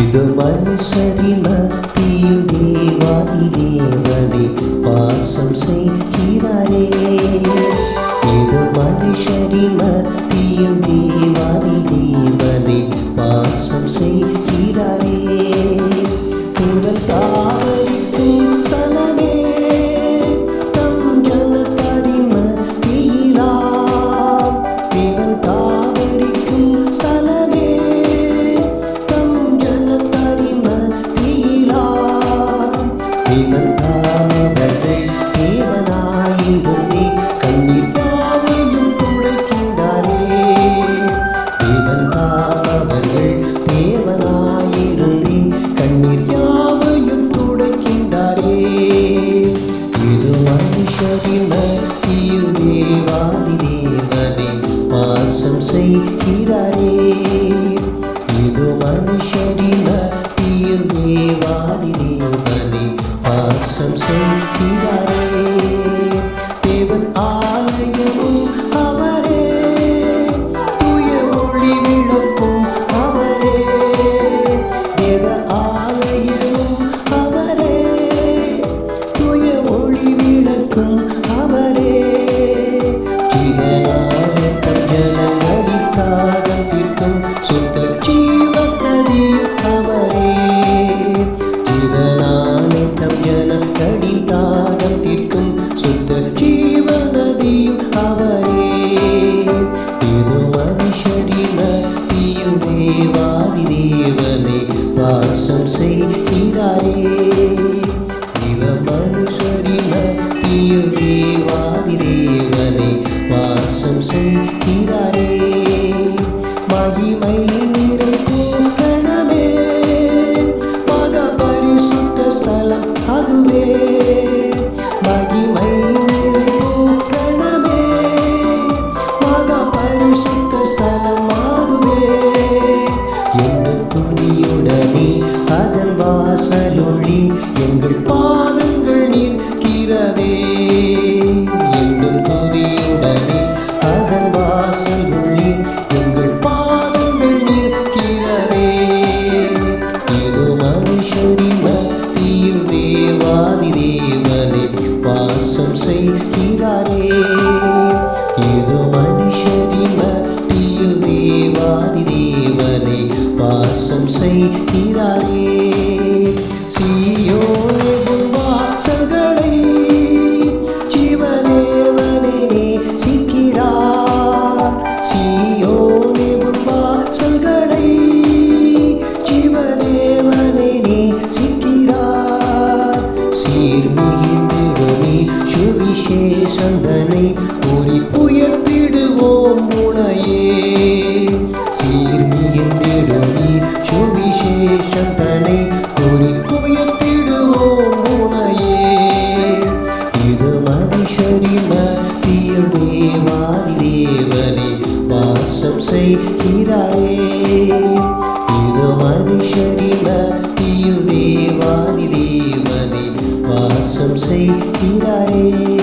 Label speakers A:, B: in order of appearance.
A: இது மனுஷரின் மத்தியில் தேவாதி தேவனை வாசம் செய்கிறாரே மனுஷரின் மத்தியில் தேவாதி தேவனே வாசம் செய்கிறாரே இது மனுஷரி மத்தியில் தேவாதி தேவனே வாசம் செய்கிறாரே. ஒளி விளக்கும் வாசம் மகிமை நிறை மக பரிசுத்த ஸ்தலம் அதுவே. மகிமை நிறை மக பரிசுத்த ஸ்தலம் அதுவே. எங்கள் துணியுடனே அதன் வாசலொளி எங்கள் பாதங்கள் நிற்கிறதே. இசை செய்கிறாரே சீயோனே வாசல்களை ஜீவனேவனே நேசிக்கிறார் சீயோனே வாசல்களை ஜீவனேவனே நேசிக்கிறார் சீர்மிகிந்திருமே சுவிசேஷந்தனை கூறி உயர்த்திடுவோம் முனையே சுவிசேஷந்தனை கூறி உயர்த்திடுவோம் உனையே. இது மதிஷரி மத்திய தேவாதி தேவனை வாசம் செய்கிறாரே. இது மதிஷரி மத்திய தேவாதி தேவனை வாசம் செய்கிறாரே.